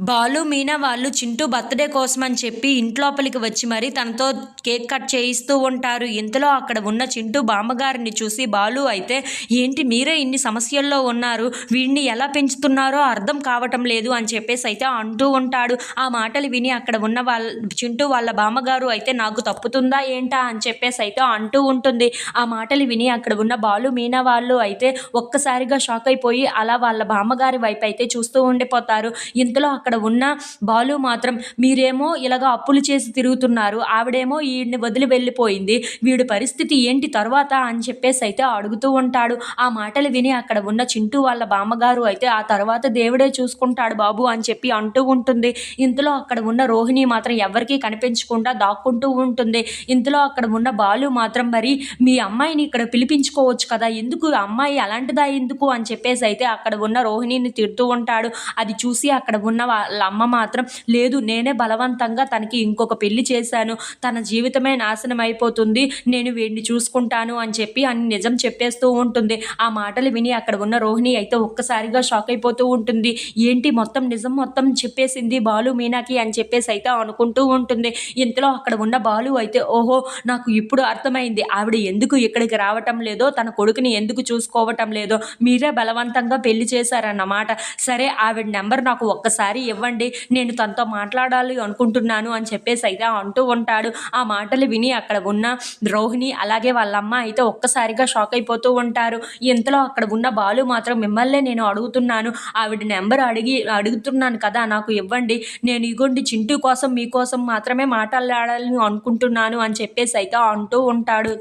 బాలు మీనా వాళ్ళు చింటూ బర్త్డే కోసం అని చెప్పి ఇంట్లోపలికి వచ్చి మరి తనతో కేక్ కట్ చేయిస్తూ ఉంటారు. ఇంతలో అక్కడ ఉన్న చింటూ బామ్మగారిని చూసి బాలు అయితే ఏంటి మీరే ఇన్ని సమస్యల్లో ఉన్నారు? వీడిని ఎలా పెంచుతున్నారో అర్థం కావటం లేదు అని చెప్పేసి అయితే అంటూ ఉంటాడు. ఆ మాటలు విని అక్కడ ఉన్న వాళ్ళ చింటూ వాళ్ళ బామ్మగారు అయితే నాకు తప్పుతుందా ఏంటా? అని చెప్పేసి అయితే అంటూ ఉంటుంది. ఆ మాటలు విని అక్కడ ఉన్న బాలు మీనా వాళ్ళు అయితే ఒక్కసారిగా షాక్ అయిపోయి అలా వాళ్ళ బామ్మగారి వైపు అయితే చూస్తూ ఉండిపోతారు. ఇంతలో అక్కడ అక్కడ ఉన్న బాలు మాత్రం మీరేమో ఇలాగ అప్పులు చేసి తిరుగుతున్నారు ఆవిడేమో వీడిని వదిలి వెళ్ళిపోయింది వీడి పరిస్థితి ఏంటి తర్వాత? అని చెప్పేసి అయితే అడుగుతూ ఉంటాడు. ఆ మాటలు విని అక్కడ ఉన్న చింటూ వాళ్ళ బామ్మగారు అయితే ఆ తర్వాత దేవుడే చూసుకుంటాడు బాబు అని చెప్పి అంటూ ఉంటుంది. ఇంతలో అక్కడ ఉన్న రోహిణి మాత్రం ఎవరికీ కనిపించకుండా దాక్కుంటూ ఉంటుంది. ఇంతలో అక్కడ ఉన్న బాలు మాత్రం మరి మీ అమ్మాయిని ఇక్కడ పిలిపించుకోవచ్చు కదా ఎందుకు అమ్మాయి అలాంటిదా ఎందుకు? అని చెప్పేసి అయితే అక్కడ ఉన్న రోహిణిని తిడుతూ ఉంటాడు. అది చూసి అక్కడ ఉన్న వాళ్ళ అమ్మ మాత్రం లేదు నేనే బలవంతంగా తనకి ఇంకొక పెళ్ళి చేశాను. తన జీవితమే నాశనం అయిపోతుంది. నేను వీడిని చూసుకుంటాను అని చెప్పి అని నిజం చెప్పేస్తూ ఉంటుంది. ఆ మాటలు విని అక్కడ ఉన్న రోహిణి అయితే ఒక్కసారిగా షాక్ అయిపోతూ ఉంటుంది. ఏంటి మొత్తం నిజం మొత్తం చెప్పేసింది బాలు మీనాకి అని చెప్పేసి అయితే అనుకుంటూ ఉంటుంది. ఇంతలో అక్కడ ఉన్న బాలు అయితే ఓహో నాకు ఇప్పుడు అర్థమైంది. ఆవిడ ఎందుకు ఇక్కడికి రావటం లేదో తన కొడుకుని ఎందుకు చూసుకోవటం లేదో మీరే బలవంతంగా పెళ్ళి చేశారన్నమాట. సరే ఆవిడ నెంబర్ నాకు ఒక్కసారి ఇవ్వండి నేను తనతో మాట్లాడాలి అనుకుంటున్నాను అని చెప్పేసి అయితే అంటూ ఉంటాడు. ఆ మాటలు విని అక్కడ ఉన్న రోహిణి అలాగే వాళ్ళ అమ్మ అయితే ఒక్కసారిగా షాక్ అయిపోతూ ఉంటారు. ఇంతలో అక్కడ ఉన్న బాలు మాత్రం మిమ్మల్నే నేను అడుగుతున్నాను. ఆవిడ నెంబర్ అడిగి అడుగుతున్నాను కదా నాకు ఇవ్వండి. నేను ఇగోండి చింటూ కోసం మీకోసం మాత్రమే మాట్లాడాలని అనుకుంటున్నాను అని చెప్పేసి అయితే అంటూ ఉంటాడు.